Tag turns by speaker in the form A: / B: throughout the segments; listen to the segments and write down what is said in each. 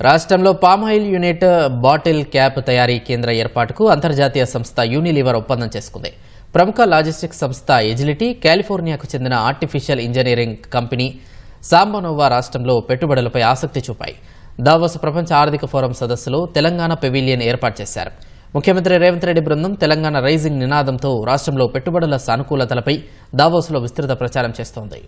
A: రాష్ట్రంలో palm oil unit bottle cap తయారీ కేంద్ర ఏర్పాటుకు అంతర్జాతీయ సంస్థ యూనిలీవర్ ఒప్పందం చేసుకుంది. ప్రముఖ లాజిస్టిక్స్ సంస్థ ఎజిలిటీ కాలిఫోర్నియాకు చెందిన ఆర్టిఫిషియల్ ఇంజనీరింగ్ కంపెనీ సాంబనోవా రాష్ట్రంలో పెట్టుబడులపై ఆసక్తి చూపాయి. దావోస్ ప్రపంచ ఆర్థిక ఫోరం సదస్సులో తెలంగాణ పెవిలియన్ ఏర్పాటు చేశారు. ముఖ్యమంత్రి రేవంత్ రెడ్డి బృందం తెలంగాణ రైజింగ్ నినాదంతో రాష్ట్రంలో పెట్టుబడుల సానుకూలతలపై దావోస్లో విస్తృత ప్రచారం చేస్తోంది.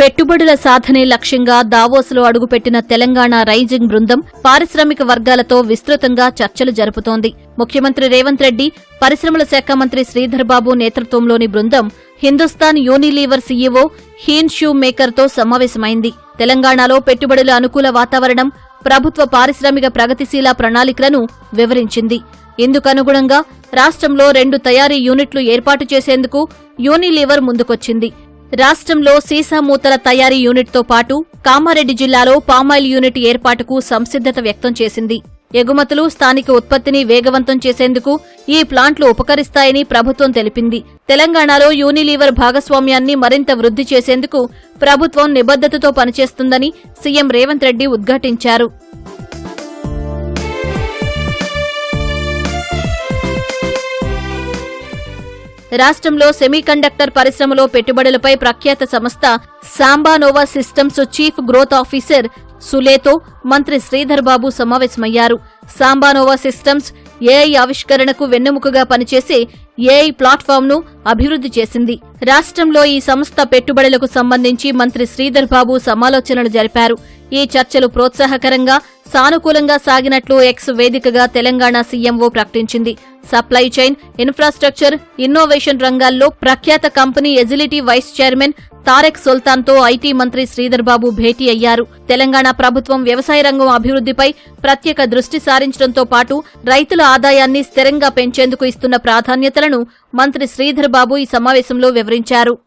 B: పెట్టుబడుల సాధనే లక్ష్యంగా దావోస్లో అడుగుపెట్టిన తెలంగాణ రైజింగ్ బృందం పారిశ్రామిక వర్గాలతో విస్తృతంగా చర్చలు జరుపుతోంది. ముఖ్యమంత్రి రేవంత్ రెడ్డి పరిశ్రమల శాఖ మంత్రి శ్రీధర్ బాబు నేతృత్వంలోని బృందం హిందుస్థాన్ యూనిలీవర్ సీఈఓ హీన్ షూ మేకర్తో సమావేశమైంది. తెలంగాణలో పెట్టుబడుల అనుకూల వాతావరణం ప్రభుత్వ పారిశ్రామిక ప్రగతిశీల ప్రణాళికలను వివరించింది. ఇందుకనుగుణంగా రాష్ట్రంలో రెండు తయారీ యూనిట్లు ఏర్పాటు చేసేందుకు యూనిలీవర్ ముందుకొచ్చింది. రాష్ట్రంలో సీసా మూతల తయారీ యూనిట్తో పాటు కామారెడ్డి జిల్లాలో పామాయిల్ యూనిట్ ఏర్పాటుకు సంసిద్ధత వ్యక్తం చేసింది. ఎగుమతులు స్థానిక ఉత్పత్తిని వేగవంతం చేసేందుకు ఈ ప్లాంట్లు ఉపకరిస్తాయని ప్రభుత్వం తెలిపింది. తెలంగాణలో యూనిలీవర్ భాగస్వామ్యాన్ని మరింత వృద్ధి చేసేందుకు ప్రభుత్వం నిబద్దతతో పనిచేస్తుందని సీఎం రేవంత్ రెడ్డి ఉద్ఘాటించారు. రాష్ట్రంలో సెమీకండక్టర్ పరిశ్రమలో పెట్టుబడులపై ప్రఖ్యాత సంస్థ SambaNova Systems chief growth officer సులేతో మంత్రి శ్రీధర్ బాబు సమావేశమయ్యారు. సాంబానోవా సిస్టమ్స్ ఏఐ ఆవిష్కరణకు వెన్నెముకగా పనిచేసే ఏఐ ప్లాట్ఫామ్ను అభివృద్ధి చేసింది. రాష్ట్రంలో ఈ సంస్థ పెట్టుబడులకు సంబంధించి మంత్రి శ్రీధర్ బాబు సమాలోచనలు జరిపారు. ఈ చర్చలు ప్రోత్సాహకరంగా సానుకూలంగా సాగినట్లు ఎక్స్ వేదికగా తెలంగాణ సీఎంఓ ప్రకటించింది. సప్లై చైన్ ఇన్ఫ్రాస్ట్రక్చర్ ఇన్నోవేషన్ రంగాల్లో ప్రఖ్యాత company Agility vice chairman Tarek సుల్తాన్తో IT మంత్రి శ్రీధర్ బాబు భేటీ అయ్యారు. తెలంగాణ ప్రభుత్వం వ్యవసాయ రంగం అభివృద్ధిపై ప్రత్యేక దృష్టి సారించడంతో పాటు రైతుల ఆదాయాన్ని స్థిరంగా పెంచేందుకు ఇస్తున్న ప్రాధాన్యతలను మంత్రి శ్రీధర్ బాబు ఈ సమావేశంలో వివరించారు.